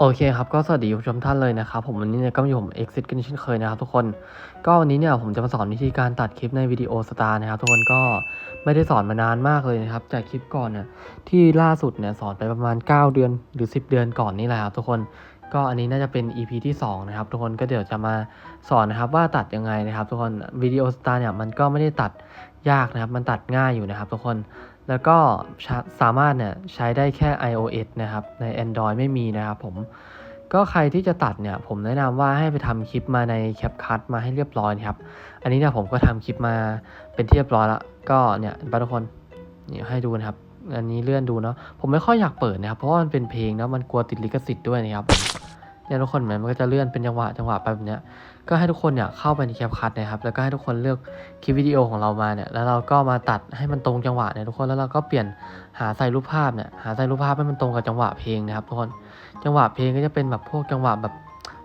โอเคครับก็สวัสดีผู้ชมท่านเลยนะครับผมวันนี้เนี่ยก็มาอยู่ผม Exit กันเช่นเคยนะครับทุกคนก็วันนี้เนี่ยผมจะมาสอนวิธีการตัดคลิปในวิดีโอสตาร์นะครับทุกคนก็ไม่ได้สอนมานานมากเลยนะครับจากคลิปก่อนเนี่ยที่ล่าสุดเนี่ยสอนไปประมาณ 9 เดือนหรือ 10 เดือนก่อนนี่แหละครับทุกคนก็อันนี้น่าจะเป็น EP ที่ 2 นะครับ ทุกคนก็เดี๋ยวจะมาสอนนะครับว่าตัดยังไงนะครับ ทุกคนวิดีโอสตาร์เนี่ยมันก็ไม่ได้ตัดยากนะครับ มันตัดง่ายอยู่นะครับ ทุกคน แล้วก็สามารถเนี่ยใช้ได้แค่ iOS นะครับ ใน Android ไม่มีนะครับผม ก็ใครที่จะตัดเนี่ย ผมแนะนำว่าให้ไปทำคลิปมาใน CapCut มาให้เรียบร้อยครับ อันนี้เนี่ยผมก็ทำคลิปมาเป็นที่เรียบร้อยแล้วก็เนี่ยทุกคนนี่ให้ดูนะครับ อันนี้เลื่อนดูเนาะ ผมไม่ค่อยอยากเปิดนะครับ เพราะว่ามันเป็นเพลงนะมันกลัวติดลิขสิทธิ์ด้วยนะครับ เนี่ยทุกคนเหมือนมันก็จะเลื่อนเป็นจังหวะจังหวะไปแบบเนี้ยก็ให้ทุกคนเนี่ยเข้าไปในแคปคัทนะครับแล้วก็ให้ทุกคนเลือกคลิปวิดีโอของเรามาเนี่ยแล้วเราก็มาตัดให้มันตรงจังหวะเนี่ยทุกคนแล้วเราก็เปลี่ยนหาใส่รูปภาพเนี่ยหาใส่รูปภาพให้มันตรงกับจังหวะเพลงนะครับทุกคนจังหวะเพลงก็จะเป็นแบบพวกจังหวะแบบ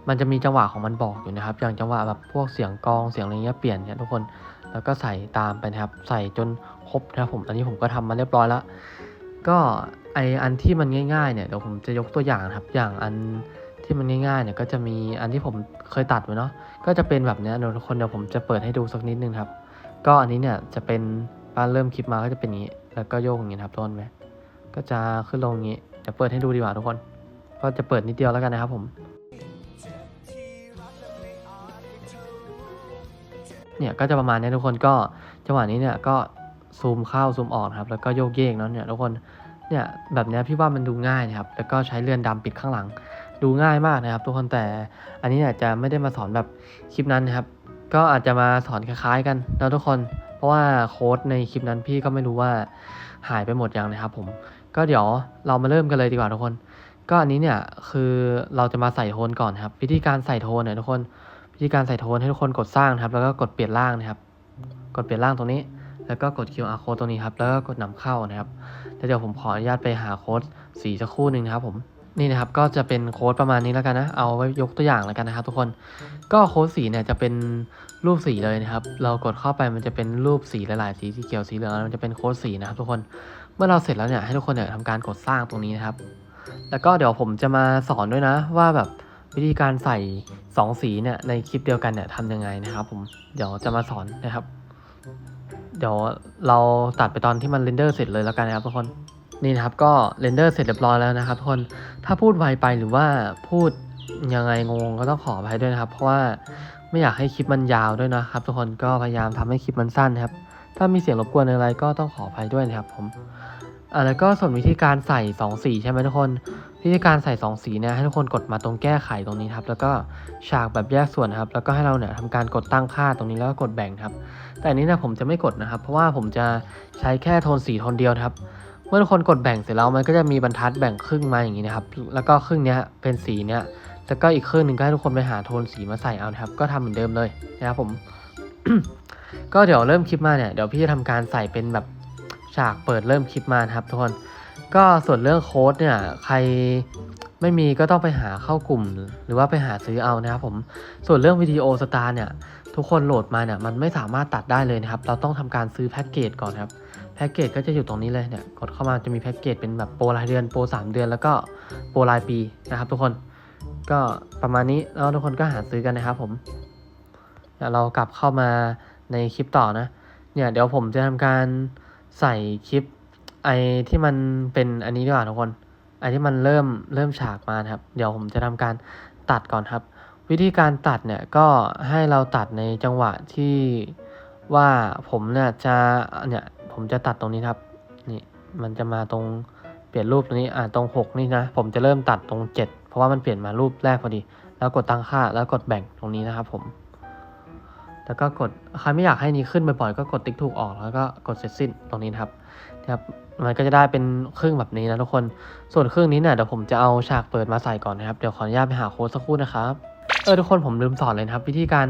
มันจะมีจังหวะของมันบอกอยู่นะครับ อย่างจังหวะแบบพวกเสียงกองเสียงอะไรเงี้ยเปลี่ยนเนี่ยทุกคนแล้วก็ใส่ตามไปนะครับ ใส่จนครบนะครับผมตอนนี้ผมก็ทำมาเรียบร้อยแล้ว ก็ไออันที่มันง่ายๆเนี่ยเดี๋ยวผมจะยกตัวอย่างครับอย่างอัน ที่มันง่ายๆเนี่ยก็จะมีอันที่ผมเคยตัดไว้เนาะก็จะเป็นแบบเนี้ยทุกคนเดี๋ยวผมจะเปิดให้ดูสักนิดนึงครับ ก็อันนี้เนี่ยจะเป็นบ้านเริ่มคลิปมาก็จะเป็นอย่างนี้ แล้วก็โยกอย่างนี้นครับต้นไหมก็จะขึ้นลงอย่างนี้เดี๋ยวเปิดให้ดูดีกว่าทุกคน ก็จะเปิดนิดเดียวแล้วกันนะครับผมเนี่ยก็จะประมาณนี้ทุกคนก็จังหวะนี้เนี่ยก็ซูมเข้าซูมออกครับแล้วก็โยกเยกเนาะเนี่ยทุกคนเนี่ยแบบนี้พี่ว่ามันดูง่ายนะครับแล้วก็ใช้เลื่อนดำปิดข้างหลัง ดูง่ายมากนะครับ ทุกคนแต่อันนี้เนี่ยจะไม่ได้มาสอนแบบคลิปนั้นนะครับ ก็อาจจะมาสอนคล้ายๆกันนะทุกคน เพราะว่าโค้ดในคลิปนั้นพี่ก็ไม่รู้ว่าหายไปหมดยังนะครับ ผมก็เดี๋ยวเรามาเริ่มกันเลยดีกว่าทุกคน ก็อันนี้เนี่ยคือเราจะมาใส่โทนก่อนครับ วิธีการใส่โทนเนี่ยทุกคนวิธีการใส่โทนให้ทุกคนกดสร้างครับ แล้วก็กดเปลี่ยนร่างนะครับ กดเปลี่ยนร่างตรงนี้ แล้วก็กด QR code ตรงนี้ครับแล้วก็กดนำเข้านะครับแล้วเดี๋ยวผมขออนุญาตไปหาโค้ดสีสักครู่หนึ่งนะครับผม นี่นะครับก็จะเป็นโค้ดประมาณนี้แล้วกันนะ เอาไว้ยกตัวอย่างแล้วกันนะครับ ทุกคนก็โค้ดสีเนี่ยจะเป็นรูปสีเลยนะครับ เรากดเข้าไปมันจะเป็นรูปสีหลายๆสีสีเขียวสีเหลืองมันจะเป็นโค้ดสีนะครับ ทุกคนเมื่อเราเสร็จแล้วเนี่ยให้ทุกคนเนี่ยทำการกดสร้างตรงนี้นะครับ แล้วก็เดี๋ยวผมจะมาสอนด้วยนะ ว่าแบบวิธีการใส่สองสีเนี่ยในคลิปเดียวกันเนี่ยทำยังไงนะครับ ผมเดี๋ยวจะมาสอนนะครับ เดี๋ยวเราตัดไปตอนที่มันเรนเดอร์เสร็จเลยแล้วกันนะครับทุกคน นี่นะครับก็เรนเดอร์เสร็จเรียบร้อยแล้วนะครับทุกคนถ้าพูดไวไปหรือว่าพูดยังไงงงก็ต้องขออภัยด้วยนะครับ เพราะว่าไม่อยากให้คลิปมันยาวด้วยนะครับ ทุกคนก็พยายามทำให้คลิปมันสั้นนครับ ถ้ามีเสียงรบกวนอะไรก็ต้องขออภัยด้วยนะครับผมอ่าแล้วก็ส่วนวิธีการใส่สองสีใช่ไหมทุกคนวิธีการใส่สองสีเนี่ยให้ทุกคนกดมาตรงแก้ไขตรงนี้ครับแล้วก็ฉากแบบแยกส่วนนครับ แล้วก็ให้เราเนี่ยทำการกดตั้งค่าตรงนี้แล้วก็กดแบ่งครับ แต่อันนี้นี่ยผมจะไม่กดนะครับ เพราะว่าผมจะใช้แค่โทนสีโทนเดียวครับ เมื่อทุกคนกดแบ่งเสร็จแล้วมันก็จะมีบรรทัดแบ่งครึ่งมาอย่างนี้นะครับ แล้วก็ครึ่งเนี้ยเป็นสีเนี้ยแล้วก็อีกครึ่งหนึ่งก็ให้ทุกคนไปหาโทนสีมาใส่เอานะครับ ก็ทำเหมือนเดิมเลยนะครับผม ก็เดี๋ยวเริ่มคลิปมาเนี่ยเดี๋ยวพี่จะทำการใส่เป็นแบบฉากเปิดเริ่มคลิปมานะครับทุกคนก็ส่วนเรื่องโค้ดเนี่ยใครไม่มีก็ต้องไปหาเข้ากลุ่ม หรือว่าไปหาซื้อเอานะครับผมส่วนเรื่องวิดีโอสตาร์เนี่ย ทุกคนโหลดมาเนี่ยมันไม่สามารถตัดได้เลยนะครับ เราต้องทำการซื้อแพ็กเกจก่อนครับ พ็กเกจก็จะอยู่ตรงนี้เลยเนี่ยกดเข้ามาจะมีแพ็กเกจเป็นแบบโปรรายเดือนโปร3 เดือน แล้วก็โปรรายปีนะครับ ทุกคนก็ประมาณนี้แล้วทุกคนก็หาซื้อกันนะครับผมเดี๋ยวเรากลับเข้ามาในคลิปต่อนะ เนี่ยเดี๋ยวผมจะทำการใส่คลิปไอที่มันเป็นอันนี้ดีกว่าทุกคนไอที่มันเริ่มเริ่มฉากมานะครับ เดี๋ยวผมจะทำการตัดก่อนครับ วิธีการตัดเนี่ยก็ให้เราตัดในจังหวะที่ว่าผมเนี่ยจะเนี่ย ผมจะตัดตรงนี้ครับ นี่ มันจะมาตรงเปลี่ยนรูปตรงนี้ อ่า ตรง 6 นี่นะ ผมจะเริ่มตัดตรง 7 เพราะว่ามันเปลี่ยนมารูปแรกพอดี แล้วกดตั้งค่า แล้วกดแบ่งตรงนี้นะครับผม แล้วก็กด ใครไม่อยากให้นี้ขึ้นบ่อยๆ ก็กดติ๊กถูกออก แล้วก็กดเสร็จสิ้นตรงนี้นะครับนะครับ มันก็จะได้เป็นครึ่งแบบนี้นะทุกคน ส่วนครึ่งนี้เนี่ยเดี๋ยวผมจะเอาฉากเปิดมาใส่ก่อนนะครับ เดี๋ยวขออนุญาตไปหาโค้ดสักครู่นะครับ เออทุกคนผมลืมสอนเลยนะครับ วิธีการ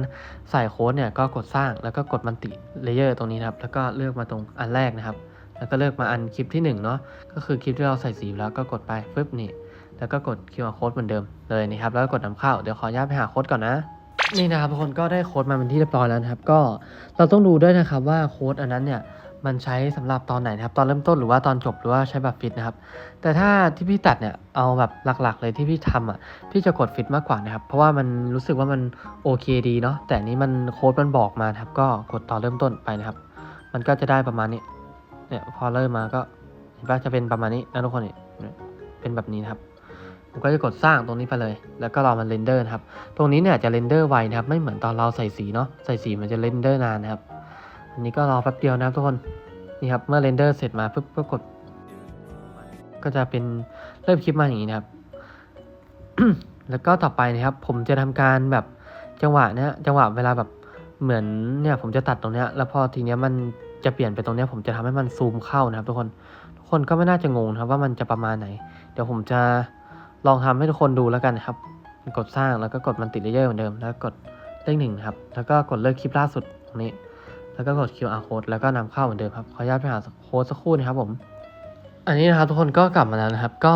ใส่โค้ดเนี่ยก็กดสร้างแล้วก็กดมันติเลเยอร์ตรงนี้นะครับ แล้วก็เลือกมาตรงอันแรกนะครับ แล้วก็เลือกมาอันคลิปที่1เนาะก็คือคลิปที่เราใส่สีแล้วก็กดไปฟึบนี่แล้วก็กด QR code เหมือนเดิมเลยนะครับแล้วก็กดนำเข้าเดี๋ยวขออนุญาตไปหาโค้ดก่อนนะนี่นะครับทุกคนก็ได้โค้ดมาเป็นที่เรียบร้อยแล้วนะครับ ก็เราต้องดูด้วยนะครับว่าโค้ดอันนั้นเนี่ย มันใช้สำหรับตอนไหนนะครับ ตอนเริ่มต้นหรือว่าตอนจบหรือว่าใช้แบบฟิตนะครับ แต่ถ้าที่พี่ตัดเนี่ยเอาแบบหลักๆ เลยที่พี่ทำอะพี่จะกดฟิตมากกว่านะครับ เพราะว่ามันรู้สึกว่ามันโอเคดีเนาะแต่นี้มันโค้ดมันบอกมาครับ ก็กดตอนเริ่มต้นไปนะครับ มันก็จะได้ประมาณนี้เนี่ยพอเริ่มมาก็เห็นปะจะเป็นประมาณนี้นะทุกคนเนี่ยเป็นแบบนี้นะครับผมก็จะกดสร้างตรงนี้ไปเลย แล้วก็รอมันเรนเดอร์นะครับ ตรงนี้เนี่ยจะเรนเดอร์ไวนะครับ ไม่เหมือนตอนเราใส่สีเนาะ ใส่สีมันจะเรนเดอร์นานนะครับ อันนี้ก็รอแป๊บเดียวนะครับทุกคน นี่ครับ เมื่อเรนเดอร์เสร็จมาปุ๊บก็กด ก็จะเป็นเริ่มคลิปมาอย่างนี้นะครับ แล้วก็ต่อไปนะครับ ผมจะทำการแบบจังหวะเนี้ยจังหวะเวลาแบบเหมือนเนี่ยผมจะตัดตรงเนี้ย แล้วพอทีเนี้ยมันจะเปลี่ยนไปตรงเนี้ยผมจะทำให้มันซูมเข้านะครับ ทุกคน ทุกคนก็ไม่น่าจะงงนะครับว่ามันจะประมาณไหน เดี๋ยวผมจะลองทำให้ทุกคนดูแล้วกันนะครับ กดสร้างแล้วก็กดมันติดเลเยอร์เหมือนเดิม แล้วกดเลขหนึ่งครับ แล้วก็กดเลิกคลิปล่าสุดตรงนี้ แล้วก็กด QR code แล้วก็นำเข้าเหมือนเดิมครับ ขออนุญาตไปหาโค้ดสักครู่นะครับผม อันนี้นะครับทุกคนก็กลับมาแล้วนะครับ ก็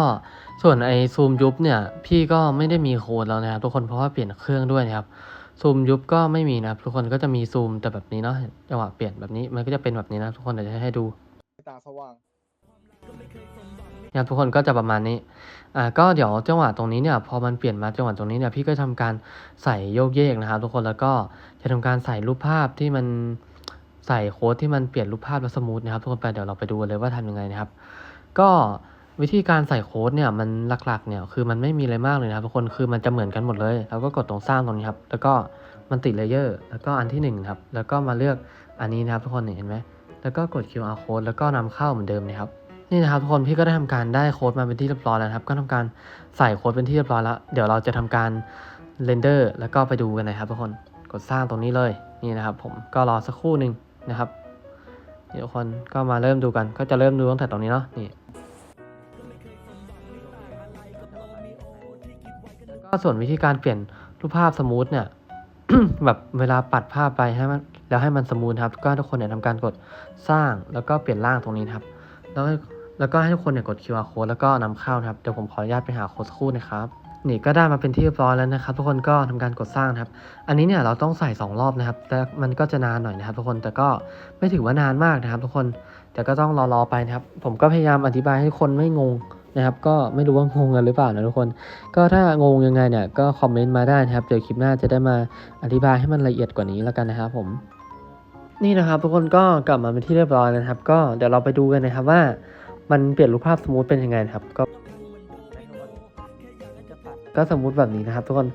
ส่วนไอซูมยุบเนี่ย พี่ก็ไม่ได้มีโค้ดแล้วนะครับ ทุกคนเพราะว่าเปลี่ยนเครื่องด้วยนะครับซูมยุบก็ไม่มีนะครับ ทุกคนก็จะมีซูมแต่แบบนี้เนาะจังหวะเปลี่ยนแบบนี้มันก็จะเป็นแบบนี้นะทุกคนเดี๋ยวจะให้ดูตาสว่างนะครับทุกคนก็จะประมาณนี้ อ่า ก็เดี๋ยวจังหวะตรงนี้เนี่ยพอมันเปลี่ยนมาจังหวะตรงนี้เนี่ยพี่ก็ทำการใส่โยกเยกนะครับทุกคนแล้วก็จะทำการใส่รูปภาพที่มัน ใส่โค้ดที่มันเปลี่ยนรูปภาพแล้วสมูทนะครับทุกคนไปเดี๋ยวเราไปดูเลยว่าทำยังไงนะครับ ก็วิธีการใส่โค้ดเนี่ยมันหลักๆเนี่ยคือมันไม่มีอะไรมากเลยนะครับทุกคนคือมันจะเหมือนกันหมดเลยเราก็กดตรงสร้างตรงนี้ครับแล้วก็มันติดเลเยอร์แล้วก็อันที่หนึ่งครับแล้วก็มาเลือกอันนี้นะครับทุกคนเห็นไหมแล้วก็กด QR code แล้วก็นำเข้าเหมือนเดิมนะครับนี่นะครับทุกคนพี่ก็ได้ทำการได้โค้ดมาเป็นที่เรียบร้อยแล้วครับ ก็ทำการใส่โค้ดเป็นที่เรียบร้อยแล้ว เดี๋ยวเราจะทำการเรนเดอร์แล้วก็ไปดูกันนะครับทุกคนกดสร้างตรงนี้เลยนี่นะครับ ผมก็รอสักครู่หนึ่ง นะครับเดี๋ยวทุกคนก็มาเริ่มดูกัน ก็จะเริ่มดูตั้งแต่ตรงนี้เนาะนี่ก็ส่วนวิธีการเปลี่ยนรูปภาพสมูทเนี่ยแบบเวลาปัดภาพไปให้มันแล้วให้มันสมูทครับ ก็ทุกคนเนี่ยทำการกดสร้างแล้วก็เปลี่ยนร่างตรงนี้ครับ แล้วแล้วก็ให้ทุกคนเนี่ยกด QR code แล้วก็นำเข้านะครับเดี๋ยวผมขออนุญาตไปหาโค้ดคู่นะครับ นี่ก็ได้มาเป็นที่เรียบร้อยแล้วนะครับ ทุกคนก็ทำการกดสร้างครับ อันนี้เนี่ยเราต้องใส่ 2 รอบนะครับ แต่มันก็จะนานหน่อยนะครับ ทุกคนแต่ก็ไม่ถือว่านานมากนะครับ ทุกคนแต่ก็ต้องรอๆไปนะครับ ผมก็พยายามอธิบายให้คนไม่งงนะครับ ก็ไม่รู้ว่างงกันหรือเปล่านะทุกคน ก็ถ้างงยังไงเนี่ยก็คอมเมนต์มาได้นะครับเดี๋ยวคลิปหน้าจะได้มาอธิบายให้มันละเอียดกว่านี้แล้วกันนะครับผมนี่นะครับ ทุกคนก็กลับมาเป็นที่เรียบร้อยแล้วนะครับ ก็เดี๋ยวเราไปดูกันนะครับว่ามันเปลี่ยนรูปภาพสมูทเป็นยังไงครับก็ ก็สมมุติแบบนี้นะครับทุกคน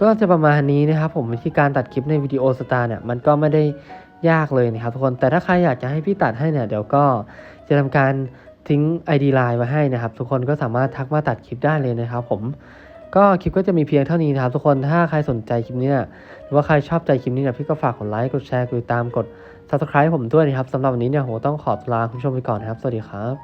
ก็จะประมาณนี้นะครับผมวิธีการตัดคลิปในวิดีโอสตาร์เนี่ยมันก็ไม่ได้ยากเลยนะครับทุกคนแต่ถ้าใครอยากจะให้พี่ตัดให้เนี่ยเดี๋ยวก็จะทำการทิ้ง ID ไลน์มาให้นะครับ ทุกคนก็สามารถทักมาตัดคลิปได้เลยนะครับผมก็คลิปก็จะมีเพียงเท่านี้นะครับ ทุกคนถ้าใครสนใจคลิปนี้นี่ยหรือว่าใครชอบใจคลิปนี้เนี่ยพี่ก็ฝากกดไลค์กดแชร์กดติดตามกด subscribe ผมด้วยนะครับสำหรับวันนี้เนี่ยผมต้องขอลาคุณผู้ชมไปก่อนนะครับ สวัสดีครับ